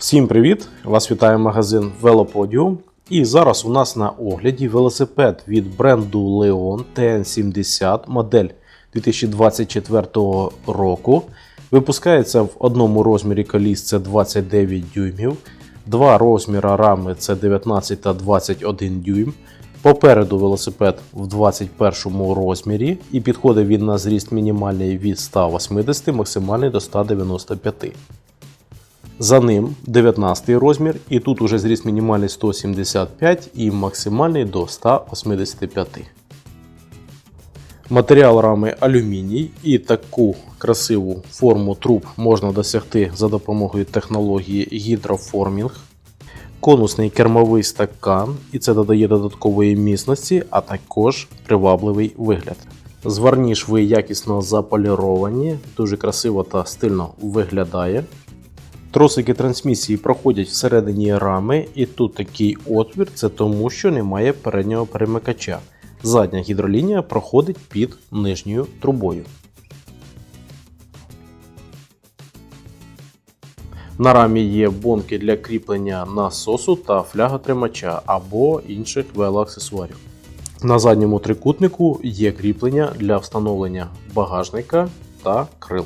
Всім привіт! Вас вітає магазин Велоподіум. І зараз у нас на огляді велосипед від бренду Leon TN70 модель 2024 року. Випускається в одному розмірі коліс це 29 дюймів, два розміри рами це 19 та 21 дюйм. Попереду велосипед в 21 розмірі і підходить він на зріст мінімальний від 180, максимальний до 195. За ним 19 розмір, і тут уже зріст мінімальний 175 і максимальний до 185. Матеріал рами алюміній і таку красиву форму труб можна досягти за допомогою технології гідроформінг. Конусний кермовий стакан, і це додає додаткової міцності, а також привабливий вигляд. Зварні шви якісно заполіровані, дуже красиво та стильно виглядає. Тросики трансмісії проходять всередині рами, і тут такий отвір, це тому, що немає переднього перемикача. Задня гідролінія проходить під нижньою трубою. На рамі є бонки для кріплення насосу та фляготримача або інших велоаксесуарів. На задньому трикутнику є кріплення для встановлення багажника та крил.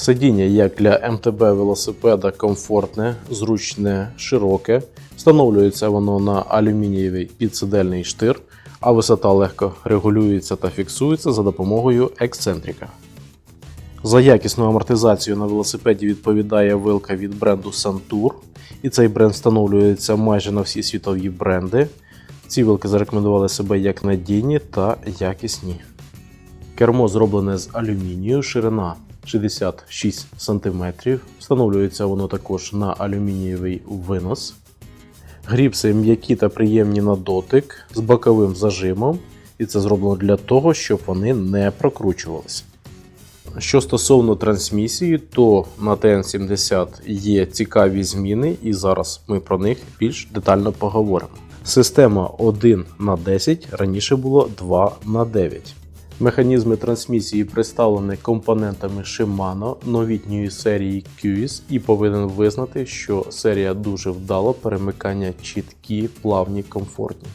Сидіння, як для МТБ велосипеда, комфортне, зручне, широке. Встановлюється воно на алюмінієвий підсидельний штир, а висота легко регулюється та фіксується за допомогою ексцентрика. За якісну амортизацію на велосипеді відповідає вилка від бренду Santur, і цей бренд встановлюється майже на всі світові бренди. Ці вилки зарекомендували себе як надійні та якісні. Кермо зроблене з алюмінію, ширина 66 см. Встановлюється воно також на алюмінієвий винос. Гріпси м'які та приємні на дотик з боковим зажимом, і це зроблено для того, щоб вони не прокручувалися. Що стосовно трансмісії, то на TN70 є цікаві зміни, і зараз ми про них більш детально поговоримо. Система 1 на 10 раніше було 2 на 9. Механізми трансмісії представлені компонентами Shimano новітньої серії QS і повинен визнати, що серія дуже вдало перемикання чіткі, плавні, комфортні.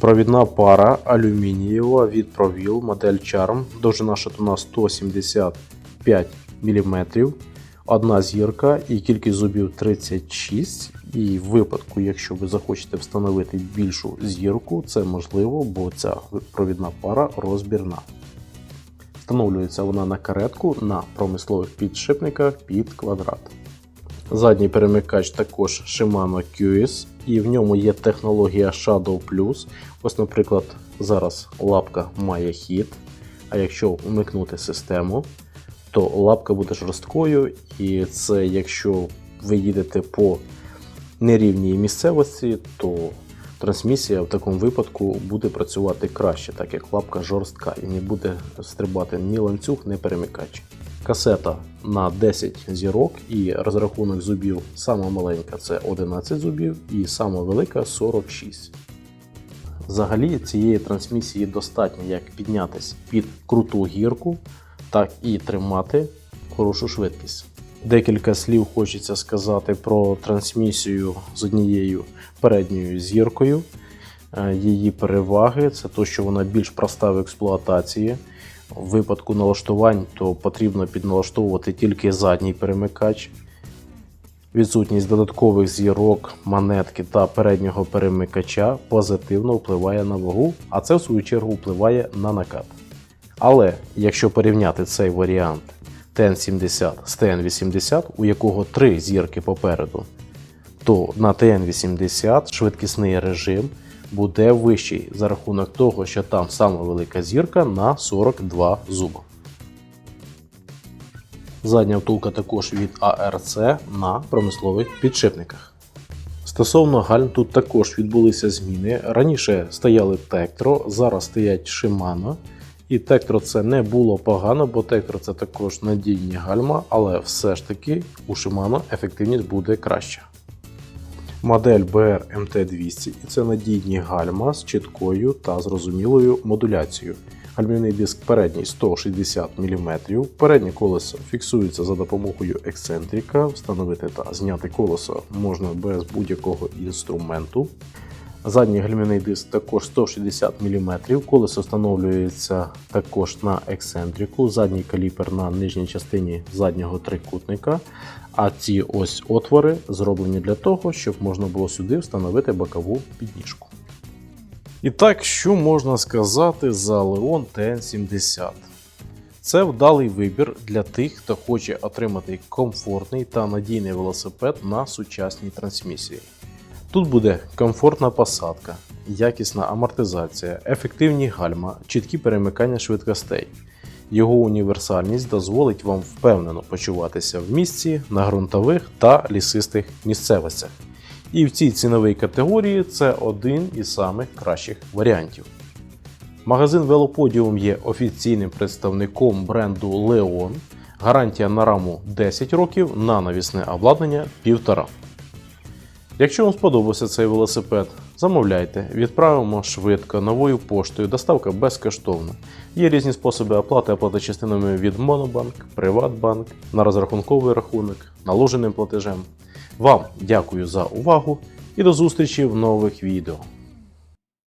Провідна пара алюмінієва від Provil модель Charm, довжина шатуна 175 мм, одна зірка і кількість зубів 36. І в випадку, якщо ви захочете встановити більшу зірку, це можливо, бо ця провідна пара розбірна. Встановлюється вона на каретку на промислових підшипниках під квадрат. Задній перемикач також Shimano QS, і в ньому є технологія Shadow Plus. Ось, наприклад, зараз лапка має хід, а якщо вмикнути систему, то лапка буде жорсткою, і це якщо ви їдете по нерівній місцевості, то трансмісія в такому випадку буде працювати краще, так як лапка жорстка і не буде стрибати ні ланцюг, ні перемикач. Касета на 10 зірок і розрахунок зубів сама маленька це 11 зубів і сама велика 46. Взагалі цієї трансмісії достатньо як піднятися під круту гірку, так і тримати хорошу швидкість. Декілька слів хочеться сказати про трансмісію з однією передньою зіркою. Е, Її переваги це те, що вона більш проста в експлуатації. В випадку налаштувань то потрібно підналаштовувати тільки задній перемикач. Відсутність додаткових зірок, монетки та переднього перемикача позитивно впливає на вагу, а це в свою чергу впливає на накат. Але якщо порівняти цей варіант TN70 з TN80, у якого три зірки попереду, то на TN80 швидкісний режим буде вищий за рахунок того, що там сама велика зірка на 42 зуба. Задня втулка також від ARC на промислових підшипниках. Стосовно гальм, тут також відбулися зміни. Раніше стояли Tektro, зараз стоять Shimano. І Tektro це не було погано, бо Tektro це також надійні гальма, але все ж таки у Shimano ефективність буде краща. Модель BR MT200 і це надійні гальма з чіткою та зрозумілою модуляцією. Гальмівний диск передній 160 мм. Переднє колесо фіксується за допомогою ексцентрика. Встановити та зняти колесо можна без будь-якого інструменту. Задній гальмівний диск також 160 мм. Колесо встановлюється також на ексцентрику. Задній каліпер на нижній частині заднього трикутника. А ці ось отвори зроблені для того, щоб можна було сюди встановити бокову підніжку. І так, що можна сказати за Leon TN70? Це вдалий вибір для тих, хто хоче отримати комфортний та надійний велосипед на сучасній трансмісії. Тут буде комфортна посадка, якісна амортизація, ефективні гальма, чіткі перемикання швидкостей. Його універсальність дозволить вам впевнено почуватися в місці на ґрунтових та лісистих місцевостях. І в цій ціновій категорії це один із самих кращих варіантів. Магазин Велоподіум є офіційним представником бренду Leon. Гарантія на раму 10 років, на навісне обладнання 1,5. Якщо вам сподобався цей велосипед, замовляйте, відправимо швидко новою поштою, доставка безкоштовна. Є різні способи оплати, оплата частинами від Монобанк, Приватбанк, на розрахунковий рахунок, наложеним платежем. Вам дякую за увагу і до зустрічі в нових відео.